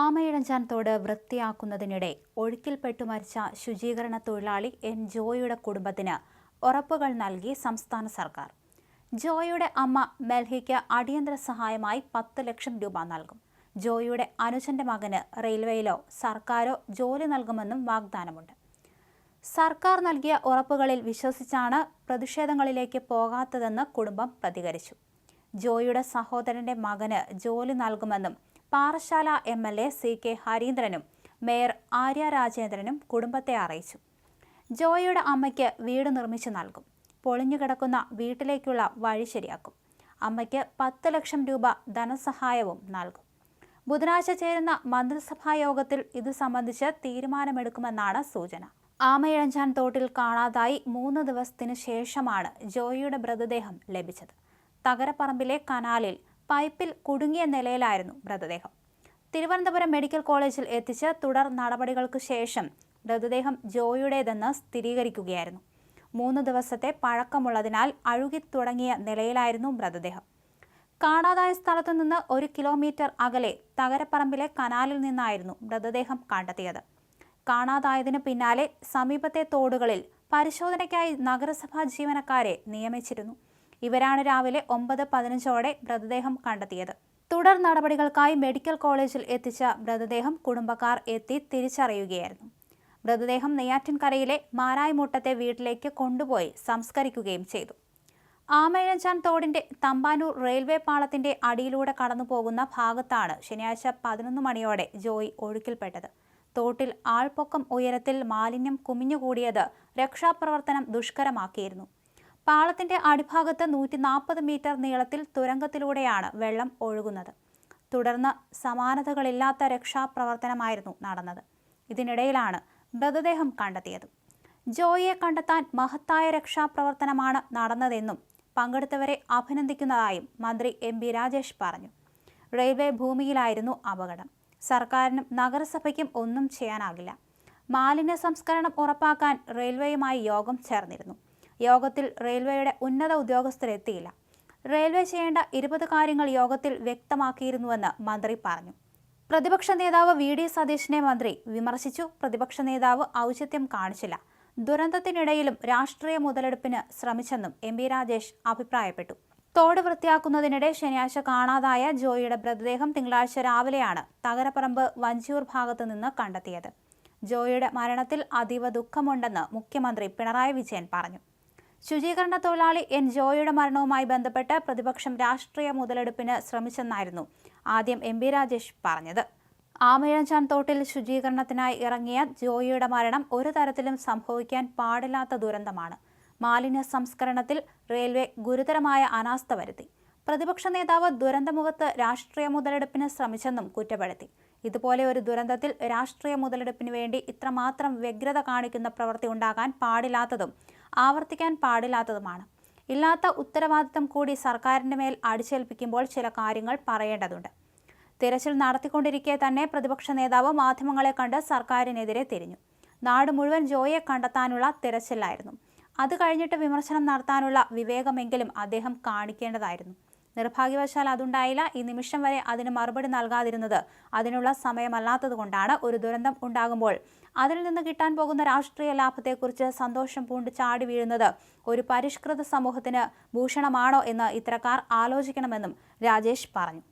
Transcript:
ആമയിഴഞ്ചാൻ തോട് വൃത്തിയാക്കുന്നതിനിടെ ഒഴുക്കിൽപ്പെട്ടു മരിച്ച ശുചീകരണ തൊഴിലാളി എൻ ജോയിയുടെ കുടുംബത്തിന് ഉറപ്പുകൾ നൽകി സംസ്ഥാന സർക്കാർ. ജോയിയുടെ അമ്മ മെൽഹിക്ക് അടിയന്തര സഹായമായി പത്ത് ലക്ഷം രൂപ നൽകും. ജോയിയുടെ അനുജന്റെ മകന് റെയിൽവേയിലോ സർക്കാരോ ജോലി നൽകുമെന്നും വാഗ്ദാനമുണ്ട്. സർക്കാർ നൽകിയ ഉറപ്പുകളിൽ വിശ്വസിച്ചാണ് പ്രതിഷേധങ്ങളിലേക്ക് പോകാത്തതെന്ന് കുടുംബം പ്രതികരിച്ചു. ജോയിയുടെ സഹോദരന്റെ മകന് ജോലി നൽകുമെന്നും Parassala M L A C K ഹരീന്ദ്രനും mayor Arya രാജേന്ദ്രനും കുടുംബത്തെ അറിയിച്ചു. ജോയിയുടെ അമ്മയ്ക്ക് വീട് നിർമ്മിച്ചു നൽകും. പൊളിഞ്ഞു കിടക്കുന്ന വീട്ടിലേക്കുള്ള വഴി ശരിയാക്കും. അമ്മയ്ക്ക് പത്ത് ലക്ഷം രൂപ ധനസഹായവും നൽകും. ബുധനാഴ്ച ചേരുന്ന മന്ത്രിസഭാ യോഗത്തിൽ ഇത് സംബന്ധിച്ച് തീരുമാനമെടുക്കുമെന്നാണ് സൂചന. ആമയിഴഞ്ചാൻ തോട്ടിൽ കാണാതായി മൂന്ന് ദിവസത്തിനു ശേഷമാണ് ജോയിയുടെ മൃതദേഹം ലഭിച്ചത്. തകരപ്പറമ്പിലെ കനാലിൽ പൈപ്പിൽ കുടുങ്ങിയ നിലയിലായിരുന്നു മൃതദേഹം. തിരുവനന്തപുരം മെഡിക്കൽ കോളേജിൽ എത്തിച്ച് തുടർ നടപടികൾക്ക് ശേഷം മൃതദേഹം ജോയിയുടേതെന്ന് സ്ഥിരീകരിക്കുകയായിരുന്നു. മൂന്ന് ദിവസത്തെ പഴക്കമുള്ളതിനാൽ അഴുകി തുടങ്ങിയ നിലയിലായിരുന്നു മൃതദേഹം. കാണാതായ സ്ഥലത്തു നിന്ന് ഒരു കിലോമീറ്റർ അകലെ തകരപ്പറമ്പിലെ കനാലിൽ നിന്നായിരുന്നു മൃതദേഹം കണ്ടെത്തിയത്. കാണാതായതിനു പിന്നാലെ സമീപത്തെ തോടുകളിൽ പരിശോധനയ്ക്കായി നഗരസഭാ ജീവനക്കാരെ നിയമിച്ചിരുന്നു. ഇവരാണ് രാവിലെ ഒമ്പത് പതിനഞ്ചോടെ മൃതദേഹം കണ്ടെത്തിയത്. തുടർ നടപടികൾക്കായി മെഡിക്കൽ കോളേജിൽ എത്തിച്ച മൃതദേഹം കുടുംബക്കാർ എത്തി തിരിച്ചറിയുകയായിരുന്നു. മൃതദേഹം നെയ്യാറ്റിൻകരയിലെ മാരായ്മുട്ടത്തെ വീട്ടിലേക്ക് കൊണ്ടുപോയി സംസ്കരിക്കുകയും ചെയ്തു. ആമേഴഞ്ചാൻ തോടിന്റെ തമ്പാനൂർ റെയിൽവേ പാളത്തിന്റെ അടിയിലൂടെ കടന്നുപോകുന്ന ഭാഗത്താണ് ശനിയാഴ്ച പതിനൊന്ന് മണിയോടെ ജോയി ഒഴുക്കിൽപ്പെട്ടത്. തോട്ടിൽ ആൾപ്പൊക്കം ഉയരത്തിൽ മാലിന്യം കുമിഞ്ഞുകൂടിയത് രക്ഷാപ്രവർത്തനം ദുഷ്കരമാക്കിയിരുന്നു. പാളത്തിന്റെ അടിഭാഗത്ത് നൂറ്റി നാൽപ്പത് മീറ്റർ നീളത്തിൽ തുരങ്കത്തിലൂടെയാണ് വെള്ളം ഒഴുകുന്നത്. തുടർന്ന് സമാനതകളില്ലാത്ത രക്ഷാപ്രവർത്തനമായിരുന്നു നടന്നത്. ഇതിനിടയിലാണ് മൃതദേഹം കണ്ടെത്തിയത്. ജോയിയെ കണ്ടെത്താൻ മഹത്തായ രക്ഷാപ്രവർത്തനമാണ് നടന്നതെന്നും പങ്കെടുത്തവരെ അഭിനന്ദിക്കുന്നതായും മന്ത്രി എം ബി രാജേഷ് പറഞ്ഞു. റെയിൽവേ ഭൂമിയിലായിരുന്നു അപകടം. സർക്കാരിനും നഗരസഭയ്ക്കും ഒന്നും ചെയ്യാനാകില്ല. മാലിന്യ സംസ്കരണം ഉറപ്പാക്കാൻ റെയിൽവേയുമായി യോഗം ചേർന്നിരുന്നു. യോഗത്തിൽ റെയിൽവേയുടെ ഉന്നത ഉദ്യോഗസ്ഥരെത്തിയില്ല റെയിൽവേ ചെയ്യേണ്ട ഇരുപത് കാര്യങ്ങൾ യോഗത്തിൽ വ്യക്തമാക്കിയിരുന്നുവെന്ന് മന്ത്രി പറഞ്ഞു. പ്രതിപക്ഷ നേതാവ് വി. ഡി. സതീശിനെ മന്ത്രി വിമർശിച്ചു. പ്രതിപക്ഷ നേതാവ് ഔചിത്യം കാണിച്ചില്ല. ദുരന്തത്തിനിടയിലും രാഷ്ട്രീയ മുതലെടുപ്പിന് ശ്രമിച്ചെന്നും എം. പി. രാജേഷ് അഭിപ്രായപ്പെട്ടു. തോട് വൃത്തിയാക്കുന്നതിനിടെ ശനിയാഴ്ച കാണാതായ ജോയിയുടെ മൃതദേഹം തിങ്കളാഴ്ച രാവിലെയാണ് തകരപ്പറമ്പ് വഞ്ചിയൂർ ഭാഗത്തു നിന്ന് കണ്ടെത്തിയത്. ജോയിയുടെ മരണത്തിൽ അതീവ ദുഃഖമുണ്ടെന്ന് മുഖ്യമന്ത്രി പിണറായി വിജയൻ പറഞ്ഞു. ശുചീകരണ തൊഴിലാളി എൻ ജോയിയുടെ മരണവുമായി ബന്ധപ്പെട്ട് പ്രതിപക്ഷം രാഷ്ട്രീയ മുതലെടുപ്പിന് ശ്രമിച്ചെന്നായിരുന്നു ആദ്യം എം ബി രാജേഷ് പറഞ്ഞത്. ആമയിഴഞ്ചാൻ തോട്ടിൽ ശുചീകരണത്തിനായി ഇറങ്ങിയ ജോയിയുടെ മരണം ഒരു തരത്തിലും സംഭവിക്കാൻ പാടില്ലാത്ത ദുരന്തമാണ്. മാലിന്യ സംസ്കരണത്തിൽ റെയിൽവേ ഗുരുതരമായ അനാസ്ഥ വരുത്തി. പ്രതിപക്ഷ നേതാവ് ദുരന്തമുഖത്ത് രാഷ്ട്രീയ മുതലെടുപ്പിന് ശ്രമിച്ചെന്നും കുറ്റപ്പെടുത്തി. ഇതുപോലെ ഒരു ദുരന്തത്തിൽ രാഷ്ട്രീയ മുതലെടുപ്പിന് വേണ്ടി ഇത്രമാത്രം വ്യഗ്രത കാണിക്കുന്ന പ്രവൃത്തി ഉണ്ടാകാൻ പാടില്ലാത്തതും ആവർത്തിക്കാൻ പാടില്ലാത്തതുമാണ്. ഇല്ലാത്ത ഉത്തരവാദിത്തം കൂടി സർക്കാരിന്റെ മേൽ അടിച്ചേൽപ്പിക്കുമ്പോൾ ചില കാര്യങ്ങൾ പറയേണ്ടതുണ്ട്. തിരച്ചിൽ നടത്തിക്കൊണ്ടിരിക്കെ തന്നെ പ്രതിപക്ഷ നേതാവ് മാധ്യമങ്ങളെ കണ്ട് സർക്കാരിനെതിരെ തിരിഞ്ഞു. നാട് മുഴുവൻ ജോയെ കണ്ടെത്താനുള്ള തിരച്ചിലായിരുന്നു. അത് കഴിഞ്ഞിട്ട് വിമർശനം നടത്താനുള്ള വിവേകമെങ്കിലും അദ്ദേഹം കാണിക്കേണ്ടതായിരുന്നു. നിർഭാഗ്യവശാൽ അതുണ്ടായില്ല. ഈ നിമിഷം വരെ അതിന് മറുപടി നൽകാതിരുന്നത് അതിനുള്ള സമയമല്ലാത്തതുകൊണ്ടാണ് ഒരു ദുരന്തം ഉണ്ടാകുമ്പോൾ. അതിൽ നിന്ന് കിട്ടാൻ പോകുന്ന രാഷ്ട്രീയ ലാഭത്തെക്കുറിച്ച് സന്തോഷം പൂണ്ട് ചാടി വീഴുന്നത് ഒരു പരിഷ്കൃത സമൂഹത്തിന് ഭൂഷണമാണോ എന്ന് ഇത്തരക്കാർ ആലോചിക്കണമെന്നും രാജേഷ് പറഞ്ഞു.